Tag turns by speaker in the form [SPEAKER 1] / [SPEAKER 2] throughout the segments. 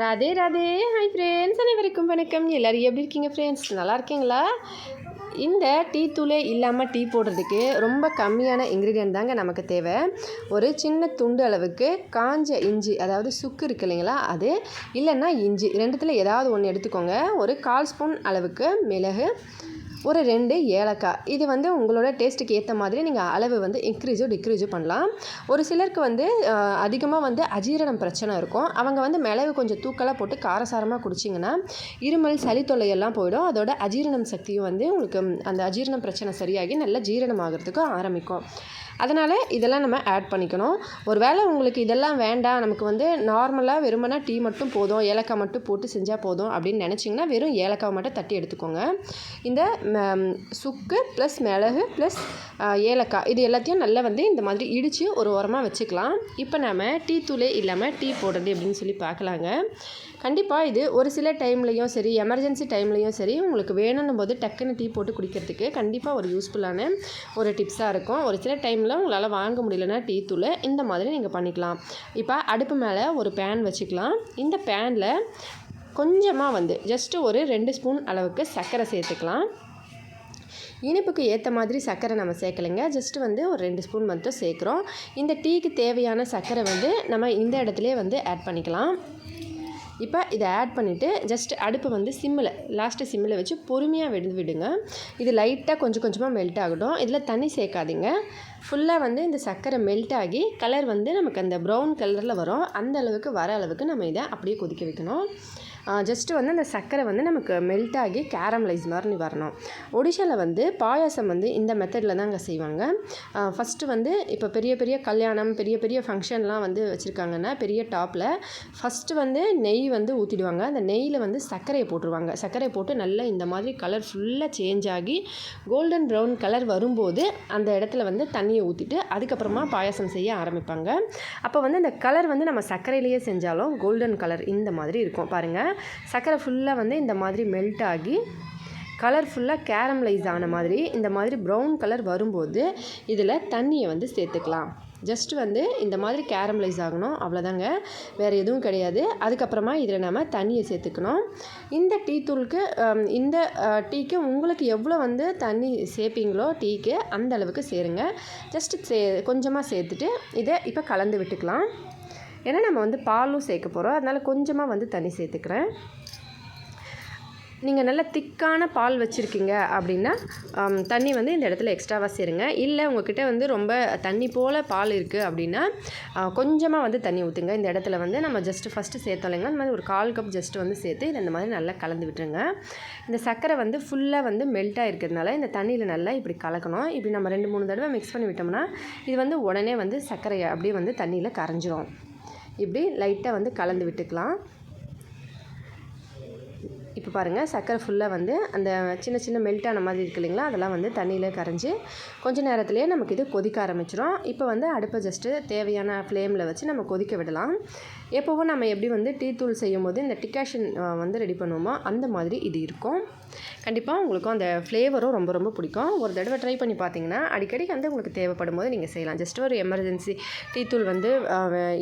[SPEAKER 1] Radhe Radhe. Hi friends அனைவருக்கும் வணக்கம். எல்லோரும் எப்படி இருக்கீங்க ஃப்ரெண்ட்ஸ் நல்லா இருக்கீங்களா? இந்த டீ தூளே இல்லாமல் டீ போடுறதுக்கு ரொம்ப கம்மியான இன்க்ரீடியன்ட் தாங்க நமக்கு தேவை. ஒரு சின்ன துண்டு அளவுக்கு காஞ்ச இஞ்சி அதாவது சுக்கு இருக்கு இல்லைங்களா? அது இல்லைன்னா இஞ்சி ரெண்டுத்தில் ஏதாவது ஒன்று எடுத்துக்கோங்க. ஒரு கால் ஸ்பூன் அளவுக்கு மிளகு ஒரு ரெண்டு ஏலக்காய். இது வந்து உங்களோட டேஸ்ட்டுக்கு ஏற்ற மாதிரி நீங்கள் அளவு வந்து இன்க்ரீஸோ டிக்ரீஸோ பண்ணலாம். ஒரு சிலருக்கு வந்து அதிகமாக வந்து அஜீரணம் பிரச்சனை இருக்கும். அவங்க வந்து மிளகு கொஞ்சம் தூக்கலாக போட்டு காரசாரமாக குடிச்சிங்கன்னா இருமல் சளி தொல்லையெல்லாம் போயிடும். அதோட அஜீரணம் சக்தியும் வந்து உங்களுக்கு அந்த அஜீரணம் பிரச்சனை சரியாகி நல்லா ஜீரணம் ஆகிறதுக்கும் ஆரம்பிக்கும். அதனால் இதெல்லாம் நம்ம ஆட் பண்ணிக்கணும். ஒரு வேளை உங்களுக்கு இதெல்லாம் வேண்டாம் நமக்கு வந்து நார்மலாக வெறுமனா டீ மட்டும் போதும் ஏலக்காய் மட்டும் போட்டு செஞ்சால் போதும் அப்படின்னு நினச்சிங்கன்னா வெறும் ஏலக்காய் மட்டும் தட்டி எடுத்துக்கோங்க. இந்த சுக்கு ப்ளஸ் மிளகு ப்ளஸ் ஏலக்காய் இது எல்லாத்தையும் நல்லா வந்து இந்த மாதிரி இடித்து ஒரு உரமாக வச்சுக்கலாம். இப்போ நம்ம டீ தூளே இல்லாமல் டீ போடுறது அப்படின்னு சொல்லி பார்க்கலாங்க. கண்டிப்பாக இது ஒரு சில டைம்லேயும் சரி எமர்ஜென்சி டைம்லேயும் சரி உங்களுக்கு வேணும்னும் போது டக்குன்னு டீ போட்டு குடிக்கிறதுக்கு கண்டிப்பாக ஒரு யூஸ்ஃபுல்லான ஒரு டிப்ஸாக இருக்கும். ஒரு சில டைமில் உங்களால் வாங்க முடியலன்னா டீ தூளை இந்த மாதிரி நீங்கள் பண்ணிக்கலாம். இப்போ அடுப்பு மேலே ஒரு பேன் வச்சுக்கலாம். இந்த பேனில் கொஞ்சமாக வந்து ஜஸ்ட்டு ஒரு ரெண்டு ஸ்பூன் அளவுக்கு சர்க்கரை சேர்த்துக்கலாம். இனிப்புக்கு ஏற்ற மாதிரி சர்க்கரை நம்ம சேர்க்கலைங்க. ஜஸ்ட்டு வந்து ஒரு ரெண்டு ஸ்பூன் மட்டும் சேர்க்குறோம். இந்த டீக்கு தேவையான சர்க்கரை வந்து நம்ம இந்த இடத்துலேயே வந்து ஆட் பண்ணிக்கலாம். இப்போ இதை ஆட் பண்ணிவிட்டு ஜஸ்ட் அடுப்பை வந்து சிம்மில் லாஸ்ட்டு சிம்மில் வச்சு பொறுமையாக விடுந்து விடுங்க. இது லைட்டாக கொஞ்சம் கொஞ்சமாக மெல்ட் ஆகட்டும். இதில் தண்ணி சேர்க்காதீங்க. ஃபுல்லாக வந்து இந்த சர்க்கரை மெல்ட் ஆகி கலர் வந்து நமக்கு அந்த ப்ரௌன் கலரில் வரும். அந்த அளவுக்கு வர அளவுக்கு நம்ம இதை அப்படியே கொதிக்க வைக்கணும். ஜஸ்ட்டு வந்து அந்த சர்க்கரை வந்து நமக்கு மெல்ட் ஆகி கேரமலைஸ் மாதிரி வரணும். ஒடிஷாவில் வந்து பாயாசம் வந்து இந்த மெத்தடில் தான் அங்கே செய்வாங்க. ஃபஸ்ட்டு வந்து இப்போ பெரிய பெரிய கல்யாணம் பெரிய பெரிய ஃபங்க்ஷன்லாம் வந்து வச்சுருக்காங்கன்னா பெரிய டாப்பில் ஃபஸ்ட்டு வந்து நெய் வந்து ஊற்றிடுவாங்க அந்த நெய்யில் வந்து சர்க்கரையை போட்டுருவாங்க. சர்க்கரையை போட்டு நல்லா இந்த மாதிரி கலர் ஃபுல்லாக சேஞ்ச் ஆகி கோல்டன் ப்ரௌன் கலர் வரும்போது அந்த இடத்துல வந்து தண்ணியை ஊற்றிட்டு அதுக்கப்புறமா பாயாசம் செய்ய ஆரம்பிப்பாங்க. அப்போ வந்து அந்த கலர் வந்து நம்ம சர்க்கரையிலேயே செஞ்சாலும் கோல்டன் கலர் இந்த மாதிரி இருக்கும். பாருங்கள் சர்க்கரை ஃபுல்லாக வந்து இந்த மாதிரி மெல்ட் ஆகி கலர் ஃபுல்லாக கேரமலைஸ் ஆன மாதிரி இந்த மாதிரி ப்ரௌன் கலர் வரும்போது இதில் தண்ணியை வந்து சேர்த்துக்கலாம். ஜஸ்ட் வந்து இந்த மாதிரி கேரமலைஸ் ஆகணும் அவ்வளோதாங்க வேறு எதுவும் கிடையாது. அதுக்கப்புறமா இதில் நம்ம தண்ணியை சேர்த்துக்கணும். இந்த டீ தூளுக்கு இந்த டீக்கு உங்களுக்கு எவ்வளோ வந்து தண்ணி சேர்ப்பீங்களோ டீக்கு அந்த அளவுக்கு சேருங்க. ஜஸ்ட்டு சே கொஞ்சமாக சேர்த்துட்டு இதை இப்போ கலந்து விட்டுக்கலாம். ஏன்னா நம்ம வந்து பாலும் சேர்க்க போகிறோம் அதனால் கொஞ்சமாக வந்து தண்ணி சேர்த்துக்கிறேன். நீங்கள் நல்ல திக்கான பால் வச்சுருக்கீங்க அப்படின்னா தண்ணி வந்து இந்த இடத்துல எக்ஸ்ட்ராவாக சேருங்க. இல்லை உங்ககிட்ட வந்து ரொம்ப தண்ணி போல் பால் இருக்குது அப்படின்னா கொஞ்சமாக வந்து தண்ணி ஊற்றுங்க இந்த இடத்துல வந்து நம்ம ஜஸ்ட்டு ஃபஸ்ட்டு சேர்த்தோம் இல்லைங்க அந்த மாதிரி ஒரு கால் கப் ஜஸ்ட்டு வந்து சேர்த்து இதை இந்த மாதிரி நல்லா கலந்து விட்டுருங்க. இந்த சர்க்கரை வந்து ஃபுல்லாக வந்து மெல்ட்டாக இருக்கிறதுனால இந்த தண்ணியில் நல்லா இப்படி கலக்கணும். இப்படி நம்ம ரெண்டு மூணு தடவை மிக்ஸ் பண்ணி விட்டோம்னா இது வந்து உடனே வந்து சர்க்கரையை அப்படியே வந்து தண்ணியில் கரைஞ்சிரும். இப்படி லைட்டாக வந்து கலந்து விட்டுக்கலாம். இப்போ பாருங்கள் சர்க்கரை ஃபுல்லாக வந்து அந்த சின்ன சின்ன மெல்ட்டான மாதிரி இருக்கு இல்லைங்களா அதெல்லாம் வந்து தண்ணியில் கரைஞ்சி கொஞ்சம் நேரத்துலேயே நமக்கு இது கொதிக்க ஆரம்பிச்சிடும் இப்போ வந்து அடுப்பை ஜஸ்ட்டு தேவையான ஃப்ளேமில் வச்சு நம்ம கொதிக்க விடலாம். எப்போவும் நம்ம எப்படி வந்து டீ தூள் செய்யும் போது இந்த டிகாஷன் வந்து ரெடி பண்ணுவோமோ அந்த மாதிரி இது இருக்கும். கண்டிப்பாக உங்களுக்கும் அந்த ஃப்ளேவரும் ரொம்ப ரொம்ப பிடிக்கும். ஒரு தடவை ட்ரை பண்ணி பார்த்தீங்கன்னா அடிக்கடி வந்து உங்களுக்கு தேவைப்படும் போது நீங்கள் செய்யலாம். ஜஸ்ட் ஒரு எமர்ஜென்சி டீ தூள் வந்து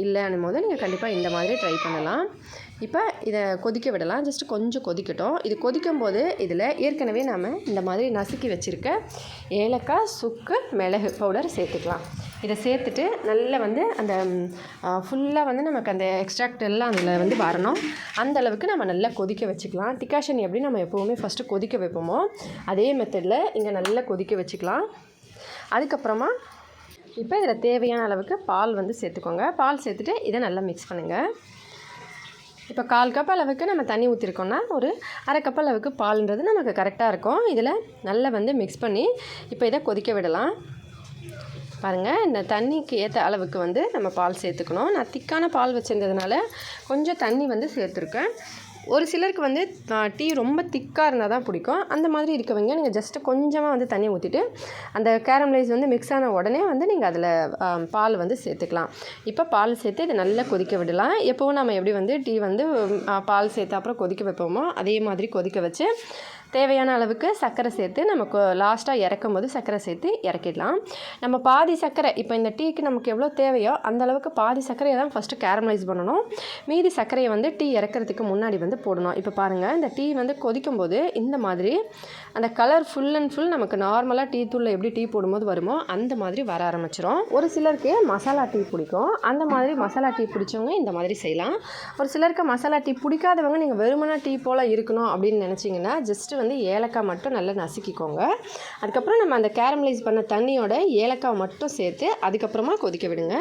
[SPEAKER 1] இல்லைன்னும் போது நீங்கள் கண்டிப்பாக இந்த மாதிரி ட்ரை பண்ணலாம். இப்போ இதை கொதிக்க விடலாம். ஜஸ்ட்டு கொஞ்சம் கொதிக்கட்டும். இது கொதிக்கும் போது இதில் ஏற்கனவே நாம் இந்த மாதிரி நசுக்கி வச்சுருக்க ஏலக்காய் சுக்கு மிளகு பவுடர் சேர்த்துக்கலாம். இதை சேர்த்துட்டு நல்லா வந்து அந்த ஃபுல்லாக வந்து நமக்கு அந்த எக்ஸ்ட்ராக்ட் எல்லாம் அதில் வந்து வரணும். அந்த அளவுக்கு நம்ம நல்லா கொதிக்க வச்சுக்கலாம். டிகாஷன் எப்படி நம்ம எப்போவுமே ஃபஸ்ட்டு கொதிக்க வைப்போமோ அதே மெத்தடில் இங்கே நல்லா கொதிக்க வச்சுக்கலாம். அதுக்கப்புறமா இப்போ இதில் தேவையான அளவுக்கு பால் வந்து சேர்த்துக்கோங்க. பால் சேர்த்துட்டு இதை நல்லா மிக்ஸ் பண்ணுங்கள் இப்போ கால் கப் அளவுக்கு நம்ம தண்ணி ஊற்றிருக்கோம்னா ஒரு அரை கப் அளவுக்கு பால்ன்றது நமக்கு கரெக்டாக இருக்கும். இதில் நல்லா வந்து மிக்ஸ் பண்ணி இப்போ இதை கொதிக்க விடலாம். பாருங்கள் இந்த தண்ணிக்கு ஏற்ற அளவுக்கு வந்து நம்ம பால் சேர்த்துக்கணும். நான் திக்கான பால் வச்சுருந்ததுனால கொஞ்சம் தண்ணி வந்து சேர்த்துருக்கேன். ஒரு சிலருக்கு வந்து டீ ரொம்ப திக்காக இருந்தால் தான் பிடிக்கும். அந்த மாதிரி இருக்கவங்க நீங்கள் ஜஸ்ட்டு கொஞ்சமாக வந்து தண்ணி ஊற்றிட்டு அந்த கேரமலைஸ் வந்து மிக்ஸ் ஆன உடனே வந்து நீங்கள் அதில் பால் வந்து சேர்த்துக்கலாம். இப்போ பால் சேர்த்து இதை நல்லா கொதிக்க விடலாம். எப்போவும் நம்ம எப்படி வந்து டீ வந்து பால் சேர்த்து அப்புறம் கொதிக்க வைப்போமோ அதே மாதிரி கொதிக்க வச்சு தேவையான அளவுக்கு சர்க்கரை சேர்த்து நமக்கு லாஸ்ட்டாக இறக்கும் போது சர்க்கரை சேர்த்து இறக்கிடலாம். நம்ம பாதி சர்க்கரை இப்போ இந்த டீக்கு நமக்கு எவ்வளோ தேவையோ அந்த அளவுக்கு பாதி சர்க்கரையை தான் ஃபஸ்ட்டு கேரமலைஸ் பண்ணணும். மீதி சர்க்கரையை வந்து டீ இறக்கிறதுக்கு முன்னாடி வந்து போடணும். இப்போ பாருங்கள் இந்த டீ வந்து கொதிக்கும் போது இந்த மாதிரி அந்த கலர் ஃபுல் அண்ட் ஃபுல் நமக்கு நார்மலாக டீ தூளில் எப்படி டீ போடும்போது வருமோ அந்த மாதிரி வர ஆரம்பிச்சிடும் ஒரு சிலருக்கு மசாலா டீ பிடிக்கும். அந்த மாதிரி மசாலா டீ பிடிச்சவங்க இந்த மாதிரி செய்யலாம். ஒரு சிலருக்கு மசாலா டீ பிடிக்காதவங்க நீங்கள் வெறுமனா டீ போல் இருக்கணும் அப்படின்னு நினச்சிங்கன்னா ஜஸ்ட்டு வந்து வந்து ஏலக்காய் மட்டும் நல்லா நசுக்கிக்கோங்க. அதுக்கப்புறம் நம்ம அந்த கேரமலைஸ் பண்ண தண்ணியோட ஏலக்காய் மட்டும் சேர்த்து அதுக்கப்புறமா கொதிக்க விடுங்க.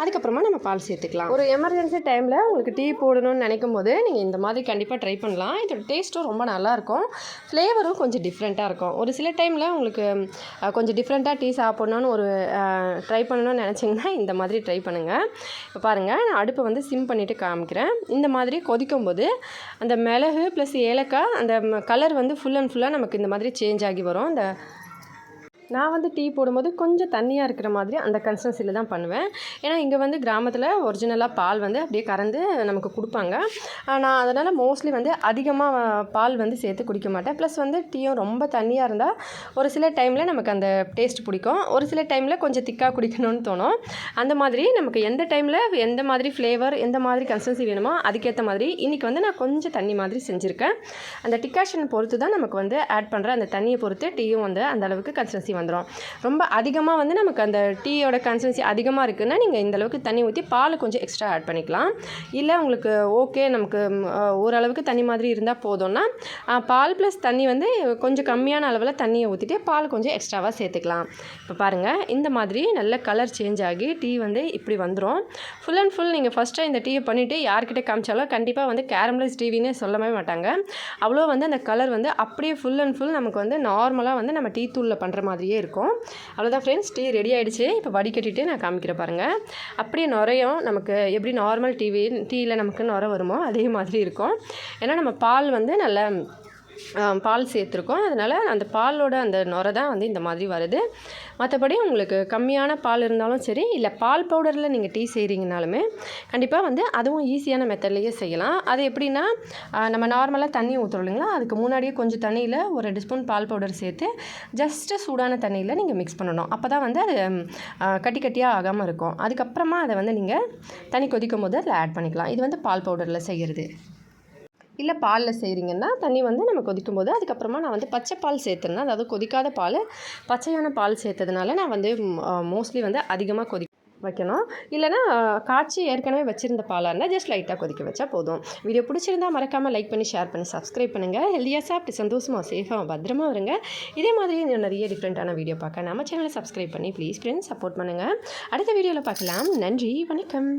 [SPEAKER 1] அதுக்கப்புறமா நம்ம பால் சேர்த்துக்கலாம். ஒரு எமர்ஜென்சி டைமில் உங்களுக்கு டீ போடணும்னு நினைக்கும் போது நீங்கள் இந்த மாதிரி கண்டிப்பாக ட்ரை பண்ணலாம். இதோட டேஸ்ட்டும் ரொம்ப நல்லாயிருக்கும் ஃப்ளேவரும் கொஞ்சம் டிஃப்ரெண்ட்டாக இருக்கும். ஒரு சில டைமில் உங்களுக்கு கொஞ்சம் டிஃப்ரெண்ட்டாக டீ சாப்பிட்ணுன்னு ஒரு ட்ரை பண்ணணும்னு நினச்சிங்கன்னா இந்த மாதிரி ட்ரை பண்ணுங்கள் இப்போ பாருங்கள் நான் அடுப்பை வந்து சிம் பண்ணிவிட்டு காமிக்கிறேன். இந்த மாதிரி கொதிக்கும் போது அந்த மிளகு ப்ளஸ் ஏலக்காய் அந்த கலர் வந்து ஃபுல் அண்ட் ஃபுல்லாக நமக்கு இந்த மாதிரி சேஞ்ச் ஆகி வரும். அந்த நான் வந்து டீ போடும்போது கொஞ்சம் தண்ணியாக இருக்கிற மாதிரி அந்த கன்சிஸ்டன்சியில் தான் பண்ணுவேன். ஏன்னா இங்கே வந்து கிராமத்தில் ஒரிஜினலாக பால் வந்து அப்படியே கறந்து நமக்கு கொடுப்பாங்க. நான் அதனால் மோஸ்ட்லி வந்து அதிகமாக பால் வந்து சேர்த்து குடிக்க மாட்டேன். ப்ளஸ் வந்து டீயும் ரொம்ப தண்ணியாக இருந்தால் ஒரு சில டைமில் நமக்கு அந்த டேஸ்ட் பிடிக்கும். ஒரு சில டைமில் கொஞ்சம் திக்காக குடிக்கணும்னு தோணும். அந்த மாதிரி நமக்கு எந்த டைமில் எந்த மாதிரி ஃப்ளேவர் எந்த மாதிரி கன்சிஸ்டன்சி வேணுமோ அதுக்கேற்ற மாதிரி இன்றைக்கி வந்து நான் கொஞ்சம் தண்ணி மாதிரி செஞ்சுருக்கேன். அந்த டிகாஷன் பொறுத்து தான் நமக்கு வந்து ஆட் பண்ணுற அந்த தண்ணியை பொறுத்து டீயும் வந்து அந்த அளவுக்கு கன்சிஸ்டன்சி வந்துடும் ரொம்ப அதிகமாக வந்து நமக்கு அந்த டீயோட கன்சிஸ்டன்சி அதிகமாக இருக்குதுன்னா நீங்கள் இந்தளவுக்கு தண்ணி ஊற்றி பால் கொஞ்சம் எக்ஸ்ட்ரா ஆட் பண்ணிக்கலாம். இல்லை உங்களுக்கு ஓகே நமக்கு ஓரளவுக்கு தண்ணி மாதிரி இருந்தால் போதும்னா பால் ப்ளஸ் தண்ணி வந்து கொஞ்சம் கம்மியான அளவில் தண்ணியை ஊற்றிட்டு பால் கொஞ்சம் எக்ஸ்ட்ராவாக சேர்த்துக்கலாம். இப்போ பாருங்கள் இந்த மாதிரி நல்ல கலர் சேஞ்ச் ஆகி டீ வந்து இப்படி வந்துடும் ஃபுல் அண்ட் ஃபுல் நீங்கள் ஃபஸ்ட்டாக இந்த டீயை பண்ணிவிட்டு யார்கிட்ட காமிச்சாலும் கண்டிப்பாக வந்து கேரம்லைஸ் டிவின்னு சொல்லவே மாட்டாங்க. அவ்வளோ வந்து அந்த கலர் வந்து அப்படியே ஃபுல் அண்ட் ஃபுல் நமக்கு வந்து நார்மலாக வந்து நம்ம டீ தூளில் பண்ணுற மாதிரியே இருக்கும். அவ்வளோதான் ஃப்ரெண்ட்ஸ் டீ ரெடி ஆகிடுச்சு இப்போ வடிகட்டிட்டு நான் காமிக்கிற பாருங்கள் அப்படியே நுரையும் நமக்கு எப்படி நார்மல் டிவி டீயில் நமக்கு நுர வருமோ அதே மாதிரி இருக்கும். ஏன்னா நம்ம பால் வந்து நல்லா பால் சேர்த்துருக்கோம். அதனால் அந்த பாலோட அந்த நுரை தான் வந்து இந்த மாதிரி வருது. மற்றபடி உங்களுக்கு கம்மியான பால் இருந்தாலும் சரி இல்லை பால் பவுடரில் நீங்கள் டீ செய்கிறீங்கனாலுமே கண்டிப்பாக வந்து அதுவும் ஈஸியான மெத்தட்லேயே செய்யலாம். அது எப்படின்னா நம்ம நார்மலாக தண்ணி ஊற்றுறோம் இல்லைங்களா? அதுக்கு முன்னாடியே கொஞ்சம் தண்ணியில் ஒரு ரெண்டு ஸ்பூன் பால் பவுடர் சேர்த்து ஜஸ்ட்டு சூடான தண்ணியில் நீங்கள் மிக்ஸ் பண்ணணும். அப்போ தான் வந்து அது கட்டி கட்டியாக ஆகாமல் இருக்கும். அதுக்கப்புறமா அதை வந்து நீங்கள் தண்ணி கொதிக்கும் போது அதில் ஆட் பண்ணிக்கலாம். இது வந்து பால் பவுடரில் செய்கிறது இல்லை பாலில் செய்கிறீங்கன்னா தண்ணி வந்து நம்ம கொதிக்கும் போது அதுக்கப்புறமா நான் வந்து பச்சை பால் சேர்த்துருந்தேன் அதாவது கொதிக்காத பால் பச்சையான பால் சேர்த்ததுனால நான் வந்து மோஸ்ட்லி வந்து அதிகமாக கொதி வைக்கணும். இல்லைனா காய்ச்சி ஏற்கனவே வச்சுருந்த பாலாக இருந்தால் ஜஸ்ட் லைட்டாக கொதிக்க வச்சா போதும். வீடியோ பிடிச்சிருந்தா மறக்காமல் லைக் பண்ணி ஷேர் பண்ணி சப்ஸ்கிரைப் பண்ணுங்கள் ஹெல்த்தியாக சாப்பிட்டு சந்தோஷமாக சேஃபாக பத்திரமா வருங்க இதே மாதிரி நான் நிறைய டிஃப்ரெண்ட்டான வீடியோ பார்க்க நம்ம சேனலை சப்ஸ்கிரைப் பண்ணி ப்ளீஸ் ஃப்ரெண்ட்ஸ் சப்போர்ட் பண்ணுங்கள் அடுத்த வீடியோவில் பார்க்கலாம். நன்றி வணக்கம்.